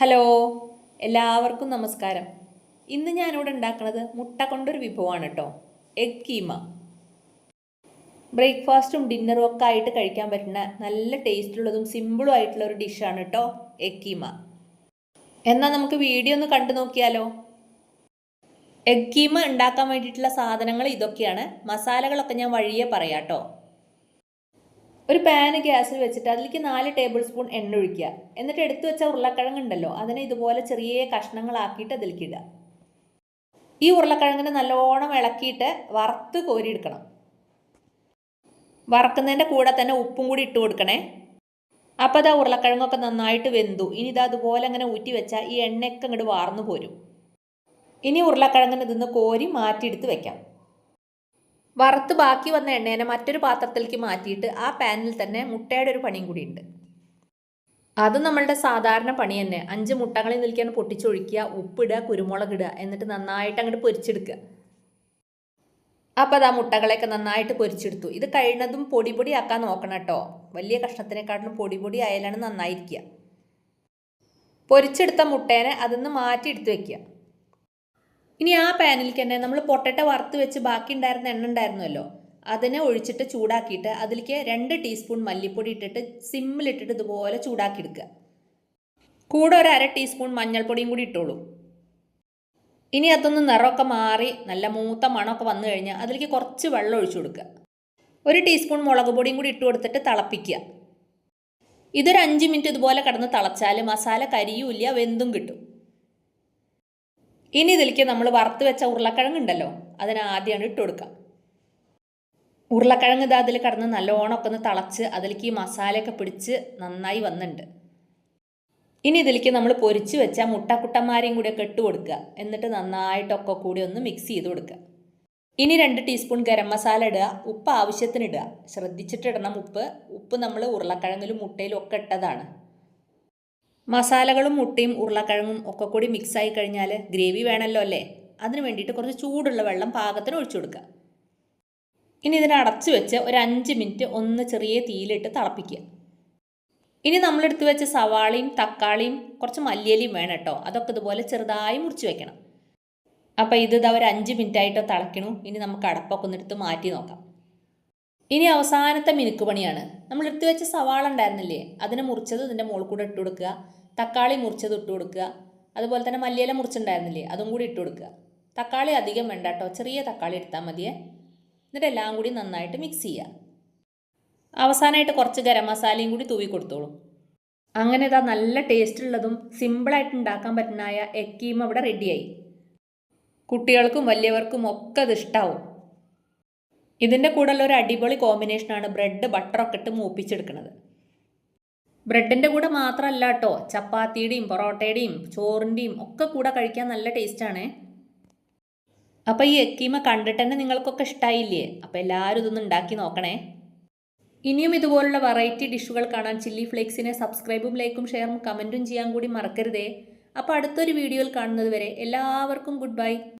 Hello എല്ലാവർക്കും നമസ്കാരം. ഇന്ന് ഞാനിവിടെ ഉണ്ടാക്കുന്നത് മുട്ട കൊണ്ടൊരു വിഭവമാണ് കേട്ടോ എഗ് കീമ ബ്രേക്ക്ഫാസ്റ്റും ഡിന്നറും ഒക്കെ ആയിട്ട് കഴിക്കാൻ പറ്റുന്ന നല്ല ടേസ്റ്റുള്ളതും സിമ്പിളും ആയിട്ടുള്ള ഒരു ഡിഷാണ് കേട്ടോ എഗ് കീമ എന്നാൽ നമുക്ക് വീഡിയോ ഒന്ന് കണ്ടു നോക്കിയാലോ? എഗ് കീമ ഉണ്ടാക്കാൻ വേണ്ടിയിട്ടുള്ള സാധനങ്ങൾ ഇതൊക്കെയാണ്. മസാലകളൊക്കെ ഞാൻ വഴിയെ പറയാം കേട്ടോ. ഒരു പാന് ഗ്യാസിൽ വെച്ചിട്ട് അതിലേക്ക് നാല് ടേബിൾ സ്പൂൺ എണ്ണ ഒഴിക്കുക. എന്നിട്ട് എടുത്തു വെച്ച ഉരുളക്കിഴങ്ങ് ഉണ്ടല്ലോ അതിനെ ഇതുപോലെ ചെറിയ കഷ്ണങ്ങളാക്കിയിട്ട് അതിലേക്ക് ഇടുക. ഈ ഉരുളക്കിഴങ്ങിനെ നല്ലോണം ഇളക്കിയിട്ട് വറുത്ത് കോരിയെടുക്കണം. വറക്കുന്നതിന്റെ കൂടെ തന്നെ ഉപ്പും കൂടി ഇട്ട് കൊടുക്കണേ. അപ്പോൾ അതാ ഉരുളക്കിഴങ്ങൊക്കെ നന്നായിട്ട് വെന്തു. ഇനി ഇതാ അതുപോലെ അങ്ങനെ ഊറ്റി വെച്ചാൽ ഈ എണ്ണയൊക്കെ അങ്ങോട്ട് വാർന്നു പോരും. ഇനി ഉരുളക്കിഴങ്ങിന് ഇതിന്ന് കോരി മാറ്റിയെടുത്ത് വെക്കാം. വറുത്ത് ബാക്കി വന്ന എണ്ണേനെ മറ്റൊരു പാത്രത്തിലേക്ക് മാറ്റിയിട്ട് ആ പാനിൽ തന്നെ മുട്ടയുടെ ഒരു പണിയും കൂടി ഉണ്ട് അത് നമ്മളുടെ സാധാരണ പണി തന്നെ. അഞ്ച് മുട്ടകളിൽ നിൽക്കാൻ പൊട്ടിച്ചൊഴിക്കുക ഉപ്പിടുക കുരുമുളക് ഇടുക എന്നിട്ട് നന്നായിട്ട് അങ്ങോട്ട് പൊരിച്ചെടുക്കുക. അപ്പോൾ അത് ആ മുട്ടകളെയൊക്കെ നന്നായിട്ട് പൊരിച്ചെടുത്തു. ഇത് കഴിയുന്നതും പൊടി പൊടി ആക്കാൻ നോക്കണം കേട്ടോ. വലിയ കഷ്ണത്തിനെക്കാട്ടിലും പൊടി പൊടി ആയാലാണ് നന്നായിരിക്കുക. പൊരിച്ചെടുത്ത മുട്ടേനെ അതിന്ന് മാറ്റി എടുത്ത് വെക്കുക. ഇനി ആ പാനിലേക്ക് തന്നെ നമ്മൾ പൊട്ടറ്റ വറുത്ത് വെച്ച് ബാക്കി ഉണ്ടായിരുന്ന എണ്ണ ഉണ്ടായിരുന്നല്ലോ അതിനെ ഒഴിച്ചിട്ട് ചൂടാക്കിയിട്ട് അതിലേക്ക് രണ്ട് ടീസ്പൂൺ മല്ലിപ്പൊടി ഇട്ടിട്ട് സിമ്മിലിട്ടിട്ട് ഇതുപോലെ ചൂടാക്കിയെടുക്കുക. കൂടെ ഒരു അര ടീസ്പൂൺ മഞ്ഞൾപ്പൊടിയും കൂടി ഇട്ടോളൂ. ഇനി അതൊന്ന് നിറമൊക്കെ മാറി നല്ല മൂത്ത മണമൊക്കെ വന്നു കഴിഞ്ഞാൽ അതിലേക്ക് കുറച്ച് വെള്ളം ഒഴിച്ചു കൊടുക്കുക. ഒരു ടീസ്പൂൺ മുളക് പൊടിയും കൂടി ഇട്ട് കൊടുത്തിട്ട് തിളപ്പിക്കുക. ഇതൊരു അഞ്ച് മിനിറ്റ് ഇതുപോലെ കിടന്ന് തിളച്ചാൽ മസാല കരിയുമില്ല വെന്തും കിട്ടും. ഇനി ഇതിലേക്ക് നമ്മൾ വറുത്ത് വെച്ച ഉരുളക്കിഴങ്ങ് ഉണ്ടല്ലോ അതിന് ആദ്യമാണ് ഇട്ട് കൊടുക്കുക. ഉരുളക്കിഴങ്ങ് ഇത് അതിൽ കടന്ന് നല്ലോണം ഒക്കെ ഒന്ന് തിളച്ച് അതിലേക്ക് ഈ മസാലയൊക്കെ പിടിച്ച് നന്നായി വന്നിട്ടുണ്ട്. ഇനി ഇതിലേക്ക് നമ്മൾ പൊരിച്ച് വെച്ച മുട്ടക്കുട്ടന്മാരെയും കൂടി ഒക്കെ ഇട്ട് കൊടുക്കുക. എന്നിട്ട് നന്നായിട്ടൊക്കെ കൂടി ഒന്ന് മിക്സ് ചെയ്ത് കൊടുക്കുക. ഇനി രണ്ട് ടീസ്പൂൺ ഗരം മസാല ഇടുക ഉപ്പ് ആവശ്യത്തിന് ഇടുക. ശ്രദ്ധിച്ചിട്ടിടണം ഉപ്പ്. ഉപ്പ് നമ്മൾ ഉരുളക്കിഴങ്ങിലും മുട്ടയിലും ഒക്കെ ഇട്ടതാണ്. മസാലകളും മുട്ടയും ഉരുളക്കിഴങ്ങും ഒക്കെ കൂടി മിക്സായി കഴിഞ്ഞാൽ ഗ്രേവി വേണമല്ലോ അല്ലേ? അതിന് വേണ്ടിയിട്ട് കുറച്ച് ചൂടുള്ള വെള്ളം പാകത്തിന് ഒഴിച്ചു കൊടുക്കുക. ഇനി ഇതിനെ അടച്ചു വെച്ച് ഒരു അഞ്ച് മിനിറ്റ് ഒന്ന് ചെറിയ തീയിലിട്ട് തിളപ്പിക്കുക. ഇനി നമ്മളെടുത്ത് വെച്ച സവാളയും തക്കാളിയും കുറച്ച് മല്ലിയലിയും വേണം കേട്ടോ. അതൊക്കെ ഇതുപോലെ ചെറുതായി മുറിച്ച് വെക്കണം. അപ്പോൾ ഇത് ഇതാ ഒരു അഞ്ച് മിനിറ്റ് ആയിട്ടോ തിളയ്ക്കണു ഇനി നമുക്ക് അടപ്പൊക്കെ ഒന്നെടുത്ത് മാറ്റി നോക്കാം. ഇനി അവസാനത്തെ മിനുക്ക് പണിയാണ്. നമ്മളെടുത്ത് വെച്ച സവാള ഉണ്ടായിരുന്നില്ലേ? അതിനെ മുറിച്ചത് ഇതിന്റെ മുകളിൽ കൂടെ ഇട്ട് കൊടുക്കുക. തക്കാളി മുറിച്ചത് ഇട്ട് കൊടുക്കുക. അതുപോലെ തന്നെ മല്ലിയില മുറിച്ചുണ്ടായിരുന്നില്ലേ അതും കൂടി ഇട്ട് കൊടുക്കുക. തക്കാളി അധികം വേണ്ട കേട്ടോ ചെറിയ തക്കാളി എടുത്താൽ മതിയേ. എന്നിട്ട് എല്ലാം കൂടി നന്നായിട്ട് മിക്സ് ചെയ്യുക. അവസാനമായിട്ട് കുറച്ച് ഗരം മസാലയും കൂടി തൂവി കൊടുത്തോളൂ. അങ്ങനെ ഇതാ നല്ല ടേസ്റ്റ് ഉള്ളതും സിമ്പിളായിട്ട് ഉണ്ടാക്കാൻ പറ്റുന്നതായ എക്കീം അവിടെ റെഡിയായി കുട്ടികൾക്കും വലിയവർക്കും ഒക്കെ അത് ഇഷ്ടാവും. ഇതിന്റെ കൂടെയുള്ള ഒരു അടിപൊളി കോമ്പിനേഷനാണ് ബ്രെഡ് ബട്ടറൊക്കെ ഇട്ട് മൂപ്പിച്ചെടുക്കുന്നത് ബ്രെഡിന്റെ കൂടെ മാത്രമല്ല കേട്ടോ ചപ്പാത്തിയുടെയും പൊറോട്ടയുടെയും ചോറിന്റെയും ഒക്കെ കൂടെ കഴിക്കാൻ നല്ല ടേസ്റ്റാണ് അപ്പോൾ ഈ എക്കീമ കണ്ടിട്ട് തന്നെ നിങ്ങൾക്കൊക്കെ ഇഷ്ടമായില്ലേ അപ്പോൾ എല്ലാവരും ഇതൊന്ന് ഉണ്ടാക്കി നോക്കണേ. ഇനിയും ഇതുപോലുള്ള വെറൈറ്റി ഡിഷുകൾ കാണാൻ ചില്ലി ഫ്ലേക്സിനെ സബ്സ്ക്രൈബും ലൈക്കും ഷെയറും കമന്റും ചെയ്യാൻ കൂടി മറക്കരുതേ. അപ്പോൾ അടുത്തൊരു വീഡിയോയിൽ കാണുന്നത് വരെ എല്ലാവർക്കും ഗുഡ് ബൈ